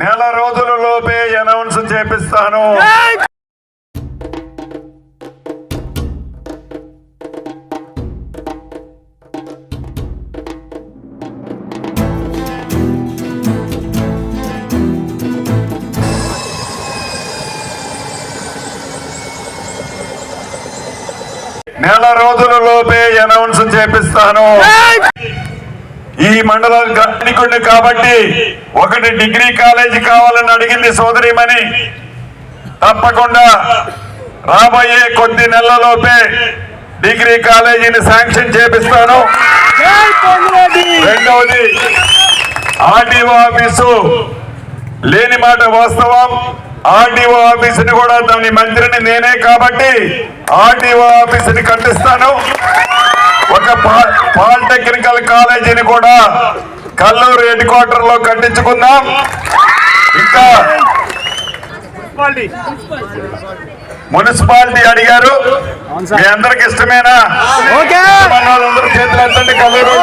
నెల రోజుల లోపే అనౌన్స్ చేపిస్తాను. నెల రోజుల లోపే అనౌన్స్ చేపిస్తాను. ఈ మండలం గ్రామీణికుడిని కాబట్టి ఒకటి డిగ్రీ కాలేజీ కావాలని అడిగింది సోదరిమణి. తప్పకుండా రాబోయే కొద్ది నెలలలోపే డిగ్రీ కాలేజీని శాంక్షన్ చేపిస్తాను. రెండవది ఆర్డీఓ ఆఫీసు. లేని మాట వాస్తవం. ఆర్డీఓ ఆఫీసుని కూడా దాని మంత్రిని నేనే కాబట్టి ఆర్డీఓ ఆఫీసుని కట్టిస్తాను ఒక పాలిటెక్నికల్ కాలేజీని కూడా కల్లూరు హెడ్ క్వార్టర్లో కట్టించుకుందాం. ఇంకా మున్సిపాలిటీ. అడిగారు. మీ అందరికి ఇష్టమేనా? చేతులు ఎత్తండి కల్లూరు.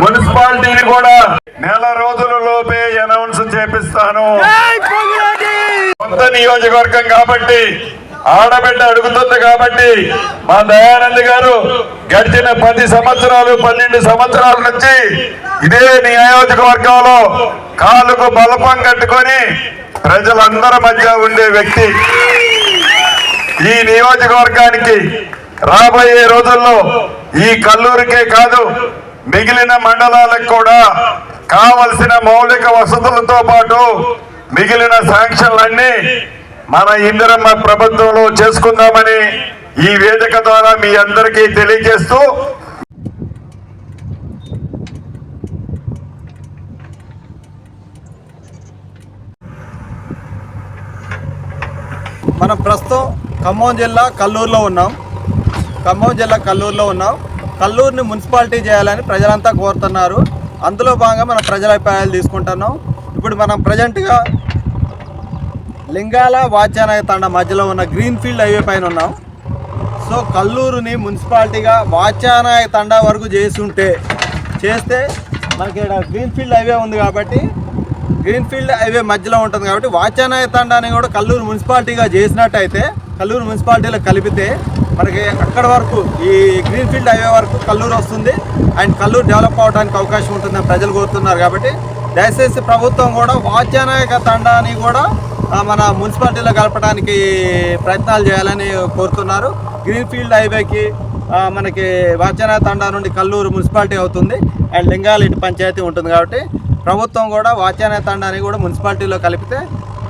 మున్సిపాలిటీని కూడా నెల రోజుల లోపే అనౌన్స్ చేపిస్తాను. కొత్త నియోజకవర్గం కాబట్టి ఆడబిడ్డ అడుగుతుంది కాబట్టి మా దయానంద్ గారు గడిచిన పది సంవత్సరాలు పన్నెండు సంవత్సరాల నుంచి ఇదే నియోజకవర్గంలో కాలుకు బలపం కట్టుకొని ప్రజలందరి మధ్య ఉండే వ్యక్తి. ఈ నియోజకవర్గానికి రాబోయే రోజుల్లో ఈ కల్లూరికే కాదు మిగిలిన మండలాలకు కూడా కావలసిన మౌలిక వసతులతో పాటు మిగిలిన శాంక్షన్లన్నీ మన ఇందిరమ్మ ప్రభుత్వంలో చేసుకుందామని ఈ వేదిక ద్వారా మీ అందరికీ తెలియజేస్తూ మనం ప్రస్తుతం ఖమ్మం జిల్లా కల్లూరులో ఉన్నాం. ఖమ్మం జిల్లా కల్లూరులో ఉన్నాం. కల్లూరుని మున్సిపాలిటీ చేయాలని ప్రజలంతా కోరుతున్నారు. అందులో భాగంగా మనం ప్రజల అభిప్రాయాలు తీసుకుంటున్నాం. ఇప్పుడు మనం ప్రజెంట్గా లింగాల వాచ్యానాయ తండ మధ్యలో ఉన్న గ్రీన్ ఫీల్డ్ హైవే పైన ఉన్నాం. సో కల్లూరుని మున్సిపాలిటీగా వాచ్యానాయ తండ వరకు చేసి ఉంటే చేస్తే మనకి ఇక్కడ గ్రీన్ ఫీల్డ్ హైవే ఉంది కాబట్టి గ్రీన్ ఫీల్డ్ హైవే మధ్యలో ఉంటుంది కాబట్టి వాచ్యానాయ తండాని కూడా కల్లూరు మున్సిపాలిటీగా చేసినట్టయితే కల్లూరు మున్సిపాలిటీలో కలిపితే మనకి అక్కడ వరకు ఈ గ్రీన్ ఫీల్డ్ హైవే వరకు కల్లూరు వస్తుంది. అండ్ కల్లూరు డెవలప్ అవడానికి అవకాశం ఉంటుందని ప్రజలు కోరుతున్నారు కాబట్టి దయచేసి ప్రభుత్వం కూడా వాచ్యానాయక తండాని కూడా మన మున్సిపాలిటీలో కలపడానికి ప్రయత్నాలు చేయాలని కోరుతున్నారు. గ్రీన్ ఫీల్డ్ హైవేకి మనకి వాచన తండా నుండి కల్లూరు మున్సిపాలిటీ అవుతుంది. అండ్ లింగాల ఇటు పంచాయతీ ఉంటుంది కాబట్టి ప్రభుత్వం కూడా వాచన తండాని కూడా మున్సిపాలిటీలో కలిపితే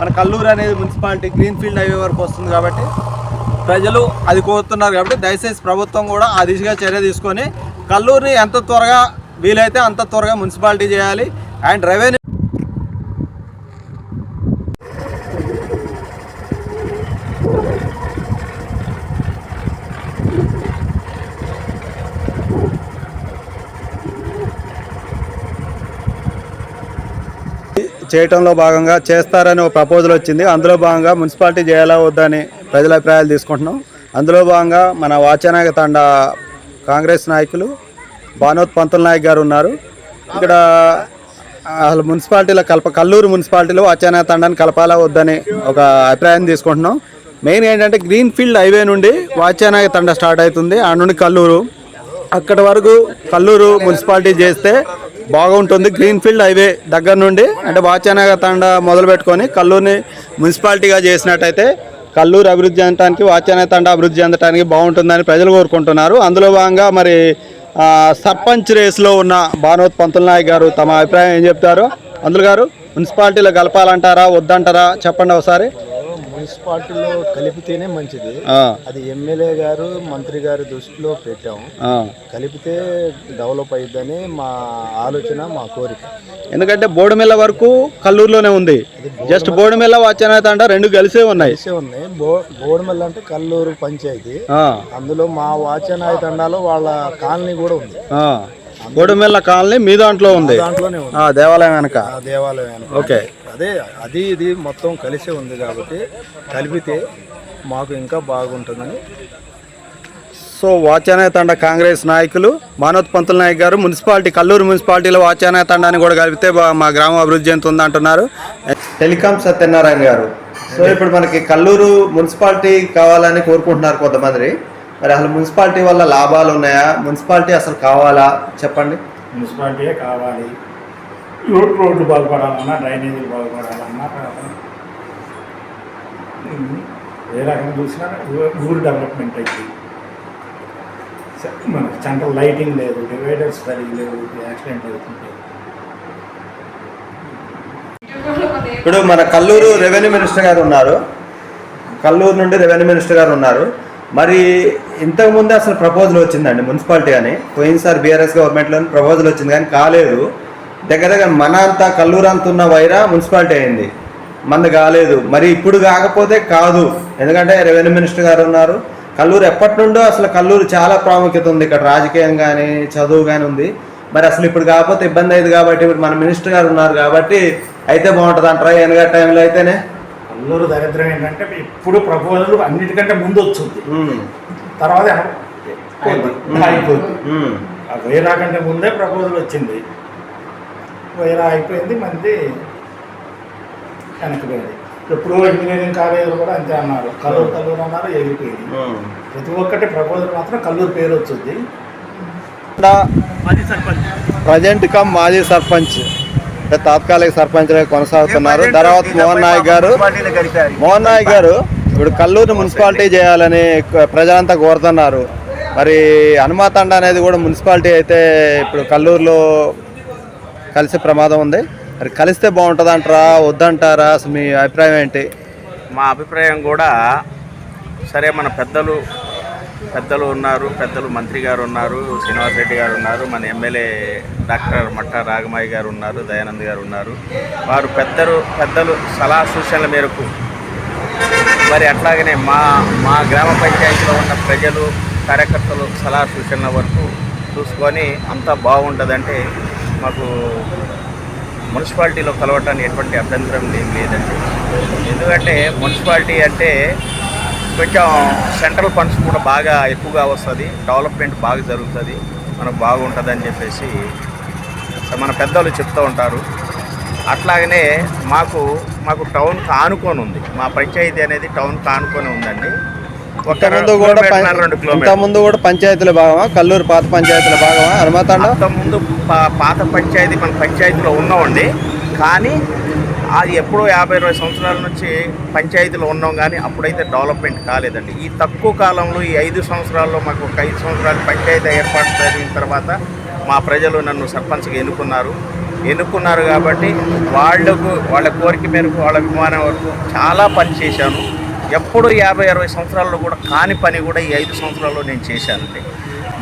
మన కల్లూరు అనేది మున్సిపాలిటీ గ్రీన్ఫీల్డ్ హైవే వరకు వస్తుంది కాబట్టి ప్రజలు అది కోరుతున్నారు కాబట్టి దయచేసి ప్రభుత్వం కూడా ఆ దిశగా చర్య తీసుకొని కల్లూరుని ఎంత త్వరగా వీలైతే అంత త్వరగా మున్సిపాలిటీ చేయాలి. అండ్ రెవెన్యూ చేయటంలో భాగంగా చేస్తారని ఒక ప్రపోజల్ వచ్చింది. అందులో భాగంగా మున్సిపాలిటీ చేయాలా వద్దని ప్రజల అభిప్రాయాలు తీసుకుంటున్నాం. అందులో భాగంగా మన వాచనాయక తండ కాంగ్రెస్ నాయకులు భానోత్ పంతుల నాయక్ గారు ఉన్నారు. ఇక్కడ అసలు మున్సిపాలిటీలో కలప కల్లూరు మున్సిపాలిటీలో వాచనాయక తండాన్ని కలపాలా వద్దని ఒక అభిప్రాయం తీసుకుంటున్నాం. మెయిన్ ఏంటంటే గ్రీన్ ఫీల్డ్ హైవే నుండి వాచనాయక తండ స్టార్ట్ అవుతుంది. ఆ నుండి కల్లూరు. అక్కడి వరకు కల్లూరు మున్సిపాలిటీ చేస్తే బాగుంటుంది. గ్రీన్ ఫీల్డ్ హైవే దగ్గర నుండి అంటే వాచానగర్ తండ మొదలు పెట్టుకొని కల్లూరుని మున్సిపాలిటీగా చేసినట్టయితే కల్లూరు అభివృద్ధి చెందడానికి వాచానగ తండ అభివృద్ధి చెందడానికి బాగుంటుందని ప్రజలు కోరుకుంటున్నారు. అందులో భాగంగా మరి సర్పంచ్ రేస్లో ఉన్న భానోత్ పంతుల నాయక్ గారు తమ అభిప్రాయం ఏం చెప్తారు? అందులో గారు మున్సిపాలిటీలో కలపాలంటారా వద్దంటారా? చెప్పండి ఒకసారి. మున్సిపాలిటీలో కలిపితేనే మంచిది. అది ఎమ్మెల్యే గారు మంత్రి గారి దృష్టిలో పెట్టాం. ఆ. కలిపితే డెవలప్ అయ్యిద్దని మా ఆలోచన మా కోరిక. ఎందుకంటే బోడుమిల్ల వరకు కల్లూరులోనే ఉంది. జస్ట్ బోడుమిల్ల వాచానగ తండ రెండు కలిసే ఉన్నాయి. కలిసే ఉన్నాయి. బోడుమల్లి అంటే కల్లూరు పంచాయతీ. అందులో మా వాచనాయ తండాలో వాళ్ళ కాలనీ కూడా ఉంది. ఆ. బోడుమిల్ల కాలనీ మీ దాంట్లో ఉంది. దేవాలయం వెనక. దేవాలయం. ఓకే. అదే అది ఇది మొత్తం కలిసే ఉంది కాబట్టి కలిపితే మాకు ఇంకా బాగుంటుందని. సో వాచానాయ తండ కాంగ్రెస్ నాయకులు మానవత్ పంతుల నాయక్ గారు మున్సిపాలిటీ కల్లూరు మున్సిపాలిటీలో వాచానాయ తండాన్ని కూడా కలిపితే మా గ్రామం అభివృద్ధి చెందుతుంది అంటున్నారు. టెలికాం సత్యనారాయణ గారు. సో ఇప్పుడు మనకి కల్లూరు మున్సిపాలిటీ కావాలని కోరుకుంటున్నారు కొంతమంది. మరి అసలు మున్సిపాలిటీ వల్ల లాభాలు ఉన్నాయా? మున్సిపాలిటీ అసలు కావాలా? చెప్పండి. మున్సిపాలిటీయే కావాలి. రోడ్ రోడ్లు బాగుపడాలన్నా డ్రైనేజీలు బాగుపడాలన్నా ఏ రకంగా చూసినా ఊరు డెవలప్మెంట్ అయింది మన సెంట్రల్ లైటింగ్ లేదు డివైడర్స్ సరిగ్గా లేవు యాక్సిడెంట్ అవుతుంటాయి ఇప్పుడు మన కల్లూరు రెవెన్యూ మినిస్టర్ గారు ఉన్నారు. కల్లూరు నుండి రెవెన్యూ మినిస్టర్ గారు ఉన్నారు. మరి ఇంతకుముందు అసలు ప్రపోజల్ వచ్చిందండి మున్సిపాలిటీ అని. పోయినసారి బీఆర్ఎస్ గవర్నమెంట్లో ప్రపోజల్ వచ్చింది కానీ కాలేదు. దగ్గర దగ్గర మన అంతా కల్లూరు అంత ఉన్న వైరా మున్సిపాలిటీ అయింది. మంది కాలేదు. మరి ఇప్పుడు కాకపోతే కాదు. ఎందుకంటే రెవెన్యూ మినిస్టర్ గారు ఉన్నారు. కల్లూరు ఎప్పటి నుండో అసలు కల్లూరు చాలా ప్రాముఖ్యత ఉంది. ఇక్కడ రాజకీయం కానీ చదువు కానీ ఉంది. మరి అసలు ఇప్పుడు కాకపోతే ఇబ్బంది అయింది కాబట్టి ఇప్పుడు మన మినిస్టర్ గారు ఉన్నారు కాబట్టి అయితే బాగుంటుంది అంటారా? ఎనగా టైంలో అయితేనే? అల్లూరు దరిద్రం ఏంటంటే ఇప్పుడు ప్రపోజల్ అన్నిటికంటే ముందు వచ్చింది. తర్వాత అయిపోయింది. ఉమ్, ఆ వైరా కంటే ముందే ప్రపోజల్ వచ్చింది. వైరా అయిపోయింది మంది వెనక్కిపోయింది ఎప్పుడో ఇంజనీరింగ్ కాలేజీలు కూడా అంతే అన్నారు. కల్లూరు కల్లూరు అన్నారు ఎగిరిపోయింది. ప్రతి ఒక్కటి ప్రపోజల్ మాత్రం కల్లూరు పేరు వచ్చింది. ఇక్కడ ప్రజెంట్ కమ్ మాజీ సర్పంచ్. అంటే తాత్కాలిక సర్పంచ్ కొనసాగుతున్నారు. తర్వాత మోహన్ నాయక్ గారు మోహన్ నాయక్ గారు ఇప్పుడు కల్లూరు మున్సిపాలిటీ చేయాలని ప్రజలంతా కోరుతున్నారు. మరి హనుమాతండ అనేది కూడా మున్సిపాలిటీ అయితే ఇప్పుడు కల్లూరులో కలిసే ప్రమాదం ఉంది. మరి కలిస్తే బాగుంటుంది అంటారా వద్దంటారా? అసలు మీ అభిప్రాయం ఏంటి? మా అభిప్రాయం కూడా సరే మన పెద్దలు పెద్దలు ఉన్నారు పెద్దలు మంత్రి గారు ఉన్నారు శ్రీనివాస్ రెడ్డి గారు ఉన్నారు మన ఎమ్మెల్యే డాక్టర్ మట్ట రాగమాయి గారు ఉన్నారు దయానంద్ గారు ఉన్నారు. వారు పెద్దలు పెద్దలు సలహా సూచనల మేరకు మరి అట్లాగనే మా మా గ్రామ పంచాయతీలో ఉన్న ప్రజలు కార్యకర్తలు సలహా సూచనల వరకు చూసుకొని అంతా బాగుంటుందంటే మాకు మున్సిపాలిటీలో కలవటానికి ఎటువంటి అభ్యంతరం ఏం లేదండి. ఎందుకంటే మున్సిపాలిటీ అంటే కొంచెం సెంట్రల్ ఫండ్స్ కూడా బాగా ఎక్కువగా వస్తుంది డెవలప్మెంట్ బాగా జరుగుతుంది మనకు బాగుంటుంది అని చెప్పేసి మన పెద్దలు చెప్తూ ఉంటారు. అట్లాగనే మాకు మాకు టౌన్కి ఆనుకొని ఉంది. మా పంచాయతీ అనేది టౌన్కి ఆనుకొని ఉందండి. ఒక ముందు కూడా ముందు కూడా పంచాయతీల భాగమా? కల్లూరు పాత పంచాయతీల భాగమా? హనుమాతండ పా- పాత పంచాయతీ మన పంచాయతీలో ఉన్నామండి. కానీ అది ఎప్పుడో యాభై ఇరవై సంవత్సరాల నుంచి పంచాయతీలో ఉన్నాం కానీ అప్పుడైతే డెవలప్మెంట్ కాలేదండి. ఈ తక్కువ కాలంలో ఈ ఐదు సంవత్సరాల్లో మాకు ఒక ఐదు సంవత్సరాలు పంచాయతీ ఏర్పాటు జరిగిన తర్వాత మా ప్రజలు నన్ను సర్పంచ్గా ఎన్నుకున్నారు. ఎన్నుకున్నారు కాబట్టి వాళ్ళకు వాళ్ళ కోరిక మేరకు వాళ్ళ అభిమానం వరకు చాలా పని చేశాను. ఎప్పుడు యాభై అరవై సంవత్సరాల్లో కూడా కాని పని కూడా ఈ ఐదు సంవత్సరాల్లో నేను చేశానండి.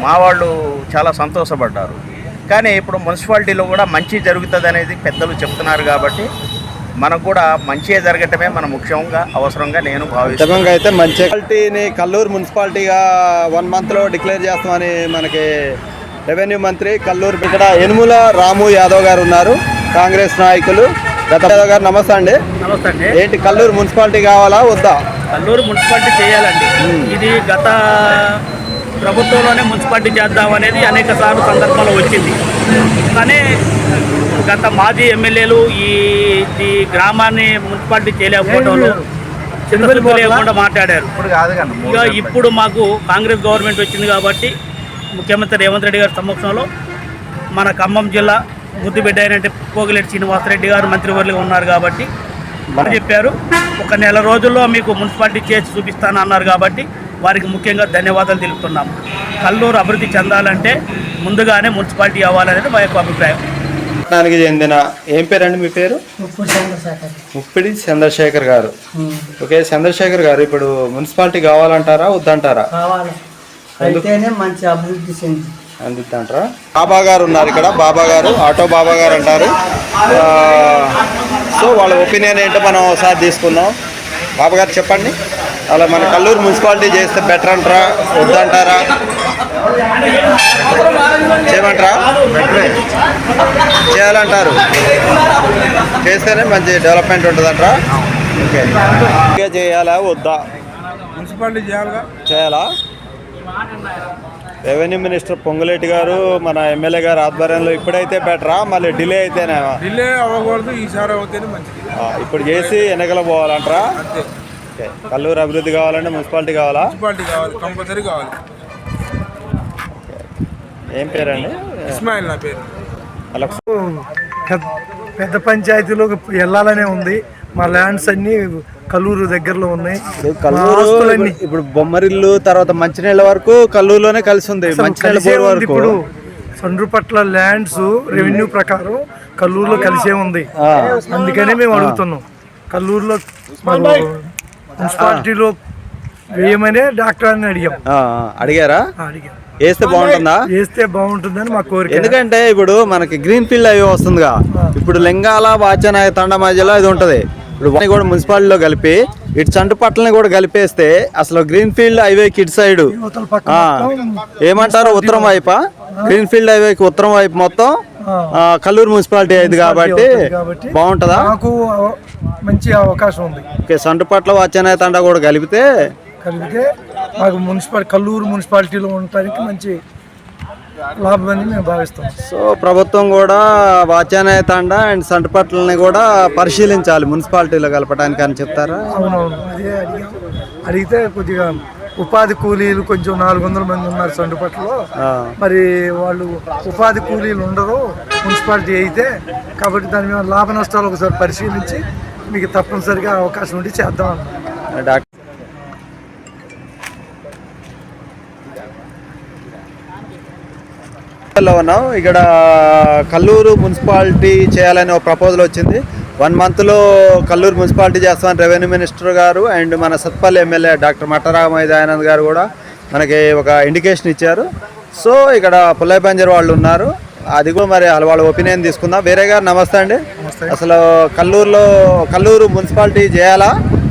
మా వాళ్ళు చాలా సంతోషపడ్డారు. కానీ ఇప్పుడు మున్సిపాలిటీలో కూడా మంచి జరుగుతుంది అనేది పెద్దలు చెప్తున్నారు కాబట్టి మనకు కూడా మంచిగా జరగటమే మన ముఖ్యంగా అవసరంగా నేను భావిస్తున్నాను. ఖచ్చితంగా అయితే మంచి. మున్సిపాలిటీని కల్లూరు మున్సిపాలిటీగా వన్ మంత్లో డిక్లేర్ చేస్తామని మనకి రెవెన్యూ మంత్రి కల్లూరు ఇక్కడ యనుముల రాము యాదవ్ గారు ఉన్నారు కాంగ్రెస్ నాయకులు. గత యాదవ్ గారు నమస్తే అండి. నమస్తే అండి. ఏంటి కల్లూరు మున్సిపాలిటీ కావాలా వద్దా? కల్లూరు మున్సిపాలిటీ చేయాలండి. ఇది గత ప్రభుత్వంలోనే మున్సిపాలిటీ చేద్దాం అనేది అనేక సార్లు సందర్భాలు వచ్చింది. కానీ గత మాజీ ఎమ్మెల్యేలు ఈ ఈ గ్రామాన్ని మున్సిపాలిటీ చేయలేకపోవడంలో లేకుండా మాట్లాడారు. ఇక ఇప్పుడు మాకు కాంగ్రెస్ గవర్నమెంట్ వచ్చింది కాబట్టి ముఖ్యమంత్రి రేవంత్ రెడ్డి గారి సమక్షంలో మన ఖమ్మం జిల్లా ముద్దుబిడ్డ అయినట్టు పోగిరెడ్డి శ్రీనివాసరెడ్డి గారు మంత్రివర్యులుగా ఉన్నారు కాబట్టి చెప్పారు. ఒక నెల రోజుల్లో మీకు మున్సిపాలిటీ చేసి చూపిస్తాను అన్నారు కాబట్టి వారికి ముఖ్యంగా ధన్యవాదాలు తెలుపుతున్నాము. కల్లూరు అభివృద్ధి చెందాలంటే ముందుగానే మున్సిపాలిటీ అవ్వాలనేది మా యొక్క అభిప్రాయం. పట్టణానికి చెందిన ఏం పేరండి మీ పేరు? ముప్పిడి చంద్రశేఖర్. గారు. ఓకే చంద్రశేఖర్ గారు ఇప్పుడు మున్సిపాలిటీ కావాలంటారా వద్దంటారా? కావాలి. అయితేనే మంచి అభివృద్ధి చెంది. అందుతుంటారా బాబా గారు ఉన్నారు ఇక్కడ బాబా గారు ఆటో బాబా గారు అంటారు. సో వాళ్ళ ఒపీనియన్ ఏంటో మనం ఒకసారి తీసుకుందాం. బాబా గారు చెప్పండి. అలా మన కల్లూరు మున్సిపాలిటీ చేస్తే బెటర్ అంటారా? వద్దంటారా? చేయమంటారా? చేయాలంటారు. చేస్తేనే మంచి డెవలప్మెంట్ ఉంటుందంటారా? ఓకే. చేయాలా వద్దా? మున్సిపాలిటీ చేయాలిగా. చేయాలా? రెవెన్యూ మినిస్టర్ పొంగులేటి గారు మన ఎమ్మెల్యే గారు ఆధ్వర్యంలో ఇప్పుడైతే బెటరా మళ్ళీ డిలే అయితేనే డిలే అవ్వకూడదు ఈసారి అవుతేనే మంచిది. ఇప్పుడు చేసి ఎన్నికలు పోవాలంటారా? ఓకే. కల్లూరు అభివృద్ధి కావాలంటే మున్సిపాలిటీ కావాలా? మున్సిపాలిటీ కావాలి కంపల్సరీ కావాలి. ఏం పేరండి? ఇస్మాయిల్ నా పేరు. అలా పెద్ద పెద్ద పంచాయతీలోకి వెళ్ళాలనే ఉంది. మా ల్యాండ్స్ అన్ని కల్లూరు దగ్గరలో ఉన్నాయి. కల్లూరు ఇప్పుడు- బొమ్మరిల్లు తర్వాత మంచినీళ్ళ వరకు కల్లూరులోనే కలిసి ఉంది. మంచినీళ్ళ బోర్ వరకు. ఇప్పుడు. సండ్రుపట్ల ల్యాండ్స్ రెవెన్యూ ప్రకారం కల్లూరులో కలిసే ఉంది. అందుకనే మేము అడుగుతున్నాం. కల్లూరులో మున్సిపాలిటీలో వేయమనే డాక్టర్ అని అడిగాం అడిగారా? అడిగాం. వేస్తే బాగుంటుందా? వేస్తే బాగుంటుందని మా కోరిక. ఎందుకంటే ఇప్పుడు మనకి గ్రీన్ ఫీల్డ్ అవి వస్తుందిగా. ఇప్పుడు లింగాల వాచనాయ తండ మధ్యలో ఇది ఉంటది. ఇప్పుడు వాటిని కూడా మున్సిపాలిటీలో కలిపి ఇటు చంటుపట్లని కూడా కలిపేస్తే అసలు గ్రీన్ ఫీల్డ్ హైవే కిట్ సైడ్ ఏమంటారు ఉత్తరం వైపా? గ్రీన్ ఫీల్డ్ హైవేకి ఉత్తరం వైపు మొత్తం కల్లూరు మున్సిపాలిటీ అయింది కాబట్టి బాగుంటుందా? అవ- మంచి అవకాశం ఉంది. ఓకే సంటుపట్ల వాచనాయ తండ కూడా కలిపితే? కలిగితే మాకు మున్సిపాలిటీ కల్లూరు మున్సిపాలిటీలో ఉండటానికి మంచి మేము భావిస్తాం. సో ప్రభుత్వం కూడా వాచానాయ తండ అండ్ సంటపట్లని కూడా పరిశీలించాలి మున్సిపాలిటీలో కలపడానికి అని చెప్తారా? అవునవును అదే అడిగాం. అడిగితే కొద్దిగా ఉపాధి కూలీలు కొంచెం నాలుగు వందల మంది ఉన్నారు సండుపట్లలో ఆ. మరి వాళ్ళు ఉపాధి కూలీలు ఉండరు మున్సిపాలిటీ అయితే కాబట్టి దాని మీద లాభ నష్టాలు ఒకసారి పరిశీలించి మీకు తప్పనిసరిగా అవకాశం ఉండి చేద్దాం. డాక్టర్ ఉన్నాం ఇక్కడ కల్లూరు మున్సిపాలిటీ చేయాలని ఒక ప్రపోజల్ వచ్చింది వన్ మంత్లో కల్లూరు మున్సిపాలిటీ చేస్తామని రెవెన్యూ మినిస్టర్ గారు అండ్ మన సత్పల్లి ఎమ్మెల్యే డాక్టర్ మట్టరామయ్య దయానంద్ గారు కూడా మనకి ఒక ఇండికేషన్ ఇచ్చారు. సో ఇక్కడ పుల్లయ్య బంజర్ వాళ్ళు ఉన్నారు. అది కూడా మరి వాళ్ళ- వాళ్ళ ఒపీనియన్ తీసుకుందాం. వేరే గారు నమస్తే అండి. అసలు కల్లూరులో కల్లూరు మున్సిపాలిటీ చేయాలా?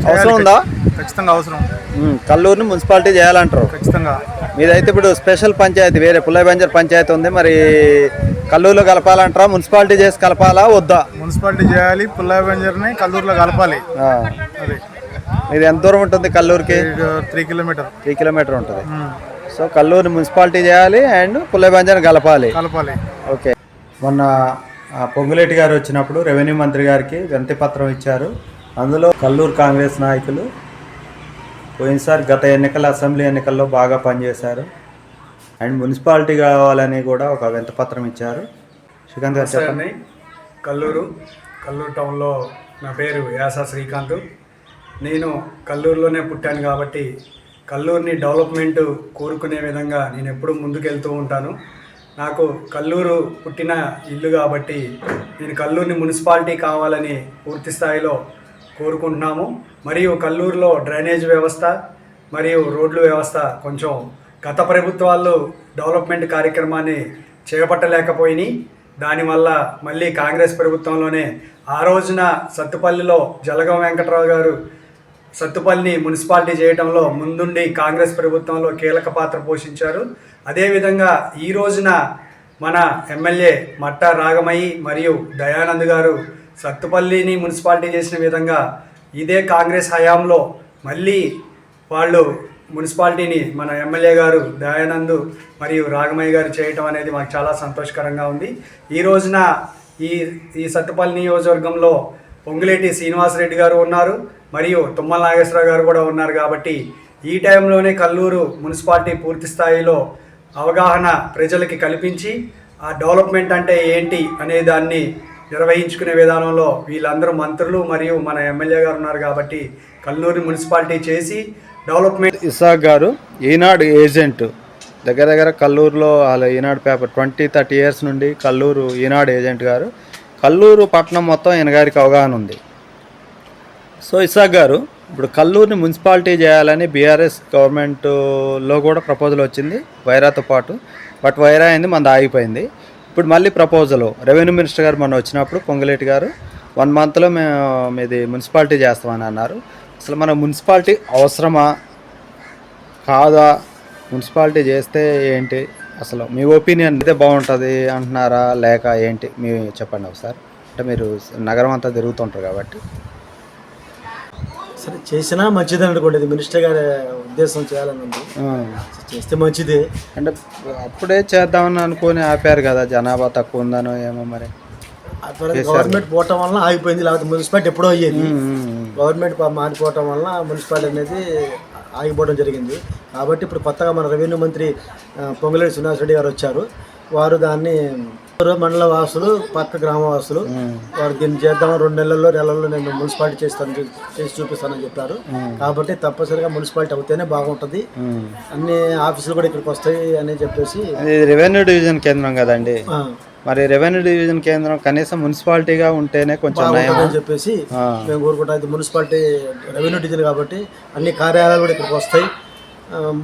అవసరం ఉందా? ఖచ్చితంగా అవసరం కల్లూరుని మున్సిపాలిటీ చేయాలంటారు. ఖచ్చితంగా. మీదైతే ఇప్పుడు స్పెషల్ పంచాయతీ వేరే పుల్లయ్య బంజర్ పంచాయతీ ఉంది. మరి కల్లూరులో కలపాలంటారా? మున్సిపాలిటీ చేసి కలపాలా? వద్దా? మున్సిపాలిటీ చేయాలి పుల్లాయి బంజర్ని కల్లూరులో కలపాలి. అది. ఇది ఎంత దూరం ఉంటుంది కల్లూరుకి? త్రీ కిలోమీటర్ త్రీ కిలోమీటర్ ఉంటుంది. సో కల్లూరుని మున్సిపాలిటీ చేయాలి అండ్ పుల్లయ్య బంజర్ కలపాలి. కలపాలి. ఓకే. మొన్న పొంగులేటి గారు వచ్చినప్పుడు రెవెన్యూ మంత్రి గారికి వినతి పత్రం ఇచ్చారు. అందులో కల్లూరు కాంగ్రెస్ నాయకులు పోయినసారి గత ఎన్నికల అసెంబ్లీ ఎన్నికల్లో బాగా పనిచేశారు. అండ్ మున్సిపాలిటీ కావాలని కూడా ఒక వినతి పత్రం ఇచ్చారు. శ్రీకాంత్ గారు చెప్పండి. కల్లూరు కల్లూరు టౌన్లో నా పేరు యాసా శ్రీకాంత్. నేను కల్లూరులోనే పుట్టాను కాబట్టి కల్లూరుని డెవలప్మెంట్ కోరుకునే విధంగా నేను ఎప్పుడూ ముందుకెళ్తూ ఉంటాను. నాకు కల్లూరు పుట్టిన ఇల్లు కాబట్టి నేను కల్లూరుని మున్సిపాలిటీ కావాలని పూర్తి స్థాయిలో కోరుకుంటున్నాము. మరియు కల్లూరులో డ్రైనేజ్ వ్యవస్థ మరియు రోడ్లు వ్యవస్థ కొంచెం గత ప్రభుత్వాలు డెవలప్మెంట్ కార్యక్రమాన్ని చేపట్టలేకపోయినాయి. దానివల్ల మళ్ళీ కాంగ్రెస్ ప్రభుత్వంలోనే ఆ రోజున సత్తుపల్లిలో జలగం వెంకట్రావు గారు సత్తుపల్లిని మున్సిపాలిటీ చేయడంలో ముందుండి కాంగ్రెస్ ప్రభుత్వంలో కీలక పాత్ర పోషించారు. అదేవిధంగా ఈ రోజున మన ఎమ్మెల్యే మట్ట రాగమయ్యి మరియు దయానంద్ గారు సత్తుపల్లిని మున్సిపాలిటీ చేసిన విధంగా ఇదే కాంగ్రెస్ హయాంలో మళ్ళీ వాళ్ళు మున్సిపాలిటీని మన ఎమ్మెల్యే గారు దయానంద్ మరియు రాగమయ్య గారు చేయటం అనేది మాకు చాలా సంతోషకరంగా ఉంది. ఈ రోజున ఈ ఈ సత్తుపల్లి నియోజకవర్గంలో పొంగులేటి శ్రీనివాసరెడ్డి గారు ఉన్నారు మరియు తుమ్మల నాగేశ్వరరావు గారు కూడా ఉన్నారు కాబట్టి ఈ టైంలోనే కల్లూరు మున్సిపాలిటీ పూర్తి స్థాయిలో అవగాహన ప్రజలకి కల్పించి ఆ డెవలప్మెంట్ అంటే ఏంటి అనే దాన్ని నిర్వహించుకునే విధానంలో వీళ్ళందరూ మంత్రులు మరియు మన ఎమ్మెల్యే గారు ఉన్నారు కాబట్టి కల్లూరు మున్సిపాలిటీ చేసి డెవలప్మెంట్ ఇసాక్ గారు ఈనాడు ఏజెంట్. దగ్గర దగ్గర కల్లూరులో వాళ్ళ Eenadu paper twenty thirty years నుండి కల్లూరు ఈనాడు ఏజెంట్ గారు. కల్లూరు పట్టణం మొత్తం ఈయన గారికి అవగాహన ఉంది. సో ఇసాక్ గారు ఇప్పుడు కల్లూరుని మున్సిపాలిటీ చేయాలని బీఆర్ఎస్ గవర్నమెంట్లో కూడా ప్రపోజల్ వచ్చింది వైరాతో పాటు. బట్ వైరా అయింది మన ఆగిపోయింది. ఇప్పుడు మళ్ళీ ప్రపోజల్. రెవెన్యూ మినిస్టర్ గారు మొన్న వచ్చినప్పుడు పొంగులేటి గారు వన్ మంత్లో మేము మీది మున్సిపాలిటీ చేస్తామని అన్నారు. అసలు మన మున్సిపాలిటీ అవసరమా? కాదా? మున్సిపాలిటీ చేస్తే ఏంటి? అసలు మీ ఒపీనియన్ అయితే బాగుంటుంది అంటున్నారా? లేక ఏంటి? మీ చెప్పండి ఒకసారి. అంటే మీరు నగరం అంతా తిరుగుతుంటారు కాబట్టి. సరే చేసినా మంచిది అనుకోండి. ఇది మినిస్టర్ గారి ఉద్దేశం చేయాలని ఉంది. చేస్తే మంచిదే. అంటే అప్పుడే చేద్దామని అనుకొని ఆపారు కదా. జనాభా తక్కువ ఉందనో ఏమో మరి. గవర్నమెంట్ పోవటం వలన ఆగిపోయింది. లేకపోతే మున్సిపాలిటీ ఎప్పుడో అయ్యేది. గవర్నమెంట్ మారిపోవటం వలన మున్సిపాలిటీ అనేది ఆగిపోవడం జరిగింది. కాబట్టి ఇప్పుడు కొత్తగా మన రెవెన్యూ మంత్రి పొంగులేటి శ్రీనివాస్ రెడ్డి గారు వచ్చారు. వారు దాన్ని మండల వాసులు పక్క గ్రామవాసులు వారు దీన్ని చేద్దాం రెండు నెలల్లో నెలల్లో నేను మున్సిపాలిటీ చేస్తాను చేసి చూపిస్తానని చెప్పారు. కాబట్టి తప్పనిసరిగా మున్సిపాలిటీ అవుతేనే బాగుంటుంది. అన్ని ఆఫీసులు కూడా ఇక్కడికి వస్తాయి అని చెప్పేసి రెవెన్యూ డివిజన్ కేంద్రం కదండి. మరి రెవెన్యూ డివిజన్ కేంద్రం కనీసం మున్సిపాలిటీగా ఉంటేనే కొంచెం నయం బాగుంటుందని చెప్పేసి మేము కోరుకుంటాం. ఇది మున్సిపాలిటీ రెవెన్యూ డివిజన్ కాబట్టి అన్ని కార్యాలయాలు కూడా ఇక్కడికి వస్తాయి.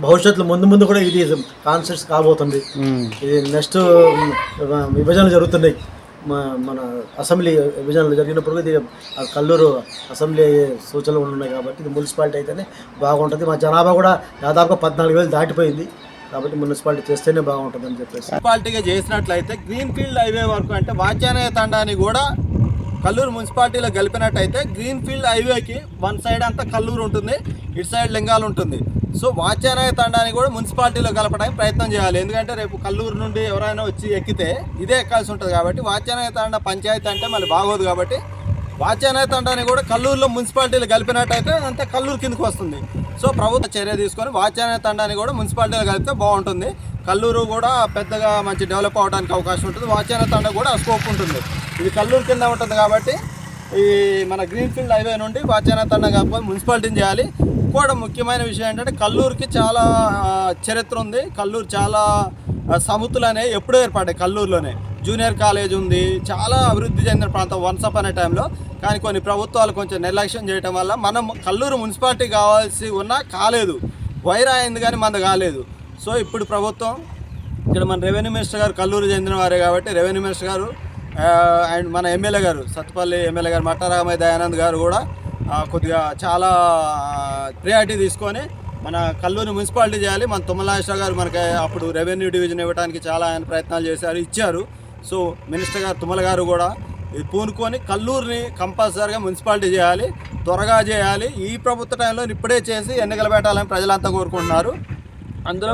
భవిష్యత్తులో ముందు ముందు కూడా ఇది కాన్సెప్ట్స్ కాబోతుంది. ఇది నెక్స్ట్ విభజనలు జరుగుతున్నాయి. మన అసెంబ్లీ విభజనలు జరిగినప్పుడు ఇది కల్లూరు అసెంబ్లీ సూచనలు ఉన్నాయి కాబట్టి ఇది మున్సిపాలిటీ అయితేనే బాగుంటుంది. మా జనాభా కూడా దాదాపు పద్నాలుగు వేలు దాటిపోయింది. కాబట్టి మున్సిపాలిటీ చేస్తేనే బాగుంటుందని చెప్పేసి. మున్సిపాలిటీగా చేసినట్లయితే గ్రీన్ ఫీల్డ్ హైవే వరకు అంటే వాచ్యానయ తండాన్ని కూడా కల్లూరు మున్సిపాలిటీలో కలిపినట్టయితే గ్రీన్ ఫీల్డ్ హైవేకి వన్ సైడ్ అంతా కల్లూరు ఉంటుంది ఇటు సైడ్ లింగాలు ఉంటుంది. సో వాచ్యానయ తండాన్ని కూడా మున్సిపాలిటీలో కలపడానికి ప్రయత్నం చేయాలి. ఎందుకంటే రేపు కల్లూరు నుండి ఎవరైనా వచ్చి ఎక్కితే ఇదే ఎక్కాల్సి ఉంటుంది కాబట్టి వాచ్యానయ తండ పంచాయతీ అంటే మళ్ళీ బాగోదు కాబట్టి వాచ్యానయ తండాన్ని కూడా కల్లూరులో మున్సిపాలిటీలో కలిపినట్టయితే అంతా కల్లూరు కిందకు వస్తుంది. సో ప్రభుత్వ చర్య తీసుకొని వాచ్యానయ తండాన్ని కూడా మున్సిపాలిటీలో కలిపితే బాగుంటుంది. కల్లూరు కూడా పెద్దగా మంచి డెవలప్ అవడానికి అవకాశం ఉంటుంది. వాచ్యానయ తండ కూడా స్కోప్ ఉంటుంది. ఇది కల్లూరు కింద ఉంటుంది కాబట్టి ఈ మన గ్రీన్ఫీల్డ్ హైవే నుండి వాచ్యానయ తండ కాకపోతే మున్సిపాలిటీని చేయాలి. కూడా ముఖ్యమైన విషయం ఏంటంటే కల్లూరుకి చాలా చరిత్ర ఉంది. కల్లూరు చాలా సముతులు అనేవి ఎప్పుడో ఏర్పడ్డాయి కల్లూరులోనే. జూనియర్ కాలేజ్ ఉంది. చాలా అభివృద్ధి చెందిన ప్రాంతం వన్స్ అప్ అనే టైంలో. కానీ కొన్ని ప్రభుత్వాలు కొంచెం నిర్లక్ష్యం చేయటం వల్ల మనం కల్లూరు మున్సిపాలిటీ కావాల్సి ఉన్నా కాలేదు. వైర్ అయింది కానీ మనది కాలేదు. సో ఇప్పుడు ప్రభుత్వం ఇక్కడ మన రెవెన్యూ మినిస్టర్ గారు కల్లూరు చెందిన వారే కాబట్టి రెవెన్యూ మినిస్టర్ గారు అండ్ మన ఎమ్మెల్యే గారు సత్తుపల్లి ఎమ్మెల్యే గారు మట్టారామయ్య దయానంద్ గారు కూడా కొద్దిగా చాలా ప్రియారిటీ తీసుకొని మన కల్లూరు మున్సిపాలిటీ చేయాలి. మన తుమ్మలాశ్వ గారు మనకి అప్పుడు రెవెన్యూ డివిజన్ ఇవ్వడానికి చాలా ఆయన ప్రయత్నాలు చేశారు ఇచ్చారు. సో మినిస్టర్ గారు తుమ్మల గారు కూడా ఇది పూనుకొని కల్లూరుని కంపల్సరీగా మున్సిపాలిటీ చేయాలి త్వరగా చేయాలి. ఈ ప్రభుత్వ టైంలో ఇప్పుడే చేసి ఎన్నికలు పెట్టాలని ప్రజలంతా కోరుకుంటున్నారు. అందులో